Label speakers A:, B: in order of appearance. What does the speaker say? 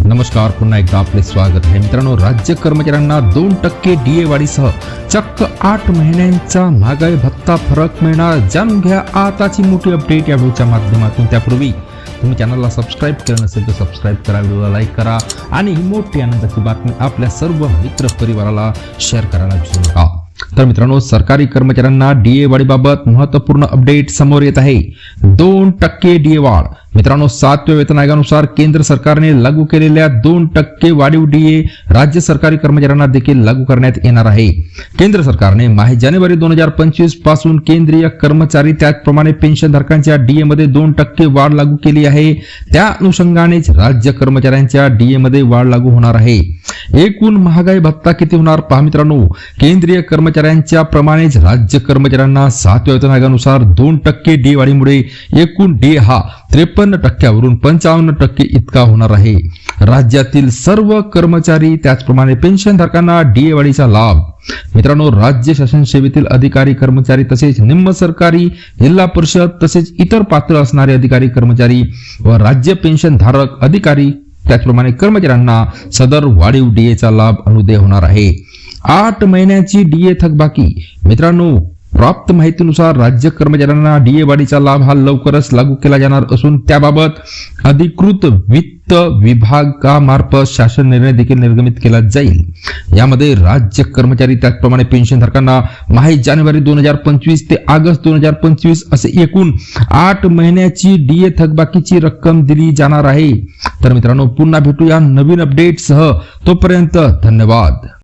A: नमस्कार पुन्हा एकदा आपले स्वागत आहे. मित्रांनो राज्य कर्मचाऱ्यांना दोन टक्के डीए वाढीसह चक्क आठ महिन्यांचा महागाई भत्ता फरक मिळणार. जाणून घ्या आताची मोठी अपडेट या व्हिडिओच्या माध्यमातून. त्यापूर्वी तुम्ही चॅनलला सबस्क्राईब केलं नसेल तर सबस्क्राईब करा व्हिडिओला लाईक करा आणि ही मोठी आनंदाची बातमी आपल्या सर्व मित्र परिवाराला शेअर करायला विसरू नका. तर मित्रांनो सरकारी कर्मचाऱ्यांना डीए वाढीबाबत महत्त्वपूर्ण अपडेट समोर येत आहे. दोन टक्के डीए वाढ. मित्रांनो सातव्या वेतन आयोगानुसार केंद्र सरकारने लागू केलेल्या दोन टक्के वाढीव डीए राज्य सरकारी कर्मचाऱ्यांना देखील लागू करण्यात येणार आहे. केंद्र सरकारने माहे जानेवारी दोन हजार पंचवीसपासून केंद्रीय कर्मचारी त्याचप्रमाणे पेन्शनधारकांच्या डीए मध्ये दोन टक्के वाढ लागू केली आहे. त्या अनुषंगानेच राज्य कर्मचाऱ्यांच्या डीए मध्ये वाढ लागू होणार आहे. एकूण महागाई भत्ता किती होणार पहा मित्रांनो? केंद्रीय कर्मचाऱ्यांच्या प्रमाणेच राज्य कर्मचाऱ्यांना सातव्या वेतन आयोगानुसार दोन टक्के डे वाढीमुळे एकूण डे हा त्रेपन्न टक्क्यावरून पंचावन्न टक्के इतका होणार आहे. राज्यातील सर्व कर्मचारी त्याचप्रमाणे पेन्शनधारकांना डीए वाढीचा लाभ. मित्रांनो राज्य शासन सेवेतील अधिकारी कर्मचारी तसेच निम्न सरकारी जिल्हा परिषद तसेच इतर पात्र असणारे अधिकारी कर्मचारी व राज्य पेन्शन धारक अधिकारी त्याचप्रमाणे कर्मचाऱ्यांना सदर वाढीव डीएचा लाभ अनुदय होणार आहे. आठ महिन्याची डीए थकबाकी मित्रांनो प्राप्त माहितीनुसार राज्य कर्मचाऱ्यांना डीए वाढीचा लाभ हा लवकरच लागू केला जाणार असून त्याबाबत अधिकृत वित्त विभागामार्फत शासन निर्णय देखील निर्गमित केला जाईल. यामध्ये राज्य कर्मचारी त्याचप्रमाणे पेन्शनधारकांना माहीत जानेवारी दोन हजार पंचवीस ते ऑगस्ट दोन हजार पंचवीस असे एकूण आठ महिन्याची डीए थकबाकीची रक्कम दिली जाणार आहे. तर मित्रांनो पुन्हा भेटूया नवीन अपडेटसह तोपर्यंत धन्यवाद.